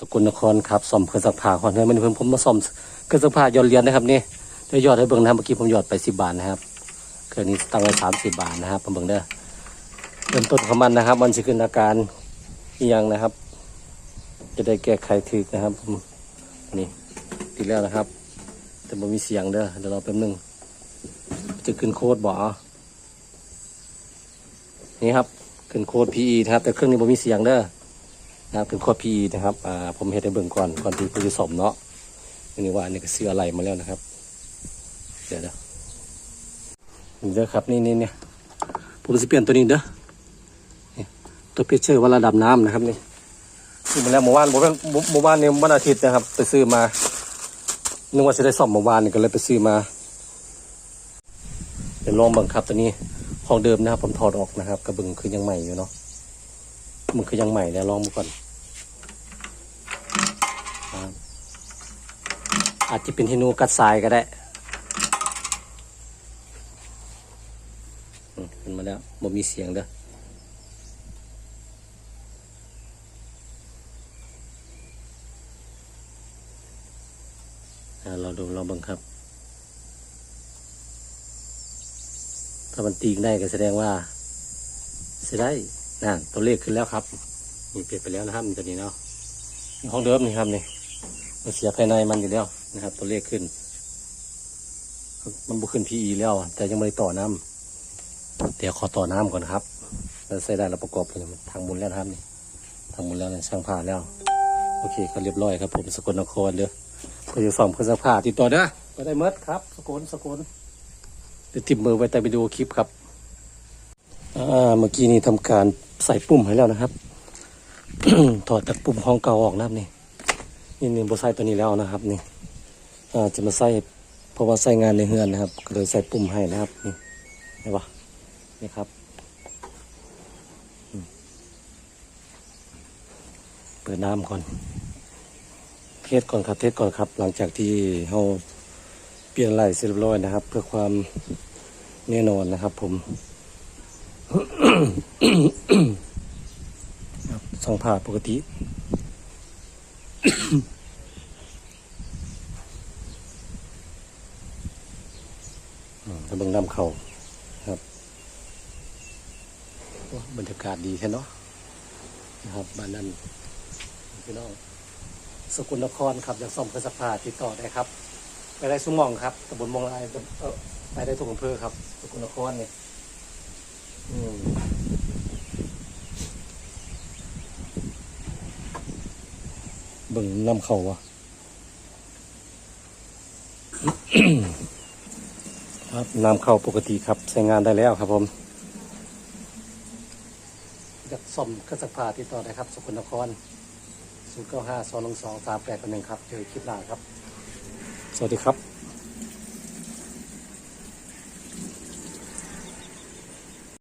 สกุลนครครับซ่อมเครื่องซักผ้าก่อนเลยมันเพิ่นผมมาซ่อมเครื่องซักผ้ายอดเรียญนะครับนี่เดี๋ยอดให้เบิ่งนะครับเมื่อกี้ผมยอดไปสิบบาทนะครับเครื่องนี้ตั้งไว้สามสิบบาทนะครับผมเบิ่งเด้อเริ่มต้นของมันนะครับ มันจะขึ้นอาการยังนะครับ จะได้แก้ไขถึกนะครับผมนี่ติดแล้วนะครับ แต่บ่มีเสียงเด้อเดี๋ยวรอแป๊บหนึงจะขึ้นโคดบ่อนี่ครับขึ้นโค้ด PE นะครับ แต่เครื่องนี้บ่มีเสียงเด้อ นะครับเป็นข้อพีนะครับอ่าผมเห็นในเบื้องก่อนก่อนที่ผู้จะสมเนาะนี่ว่าอันนี่ก็เสื้ออะไรมาแล้วนะครับ เดี๋ยวเด้อนี่เด้อครับนี่นี่เนี่ยผมจะเปลี่ยนตัวนี้เด้อตัวเพชเชอร์ว่าระดับน้ำนะครับนี่ซื้อมาแล้วเมื่อวานผมเป็นเมื่อวานเนี่ยวันอาทิตย์นะครับ ไปซื้อมานึกว่าจะได้ซ่อมเมื่อวานนี่ก็เลยไปซื้อมาเดี๋ยวลองบิ่งครับตัวนี้ของเดิมนะครับ ผมถอดออกนะครับกระเบึงคือยังใหม่อยู่เนาะมันคือยังใหม่แล้วลองมาก่อนนะครับ อาจจะเป็นเทนูกัดทรายก็ได้มขึ้นมาแล้วบ่มีเสียงเด้อเราดูลองเบังครับ ถ้ามันตีกได้ก็แสดงว่าเสียได้นั่นตัวเลขขึ้นแล้วครับนี่เปลี่ยนไปแล้วนะครับตัวนี้เนาะนี่ของเดิมนี่ครับนี่มันเสียภายในมันอยู่แล้ว นะครับ ตัวเลขขึ้น มันบุขึ้น PE แล้ว แต่ยังไม่ได้ต่อน้ำเดี๋ยวขอต่อน้ำก่อนครับแล้วใส่ได้เราประกอบเลยทางบุญแล้วครับนี่ทางบุญแล้วเนี่ยช่างผ้าแล้ว โอเคก็เรียบร้อยครับ ผมสกลนครเด้อเพื่อจะส่อมเครื่องซักผ้าติดต่อเด้อไปได้เมดครับ สกลสกลเดี๋ยวติดมือไว้แต่ไปดูคลิปครับอ่าเมื่อกี้นี่ทำการใส่ปุ่มให้แล้วนะครับถอดจากปุ่มของเก่าออกนะครับนี่นี่นี่บใส่ตัวนี้แล้วนะครับนี่ จะมาใส่เพราะว่าใส่งานในเฮือนนะครับ ก็เลยใส่ปุ่มให้นะครับ นี่เห็นปะนี่ครับ เปิดน้ำก่อน เทสก่อนครับ เทสก่อนครับ หลังจากที่เราเปลี่ยนไหล่เสร็จเรียบร้อยนะครับ เพื่อความแน่นอนนะครับ ผมสองผ่าปกติ ถ้าเบิ่งน้ำเขาครับบรรยากาศดีแค่เนาะนะครับบ้านนั้นพี่น้องสกุลนครครับอยากซ่อมเครื่องซักผ้าติดต่อได้ครับ ไปได้สุมองครับตำบลมองลายไปได้ทุกอำเภอครับ สกุลนครเนี่ยอืมเบิ่งน้ำเขาวะ ครับน้ำเข้าปกติครับ ใช้งานได้แล้วครับผมอยากซ่อมเครื่องซักผ้าติดต่อได้ครับสกลนคร0 9 5 2 2 2 3 8 1ครับเจอคลิปหน้าครับ สวัสดีครับ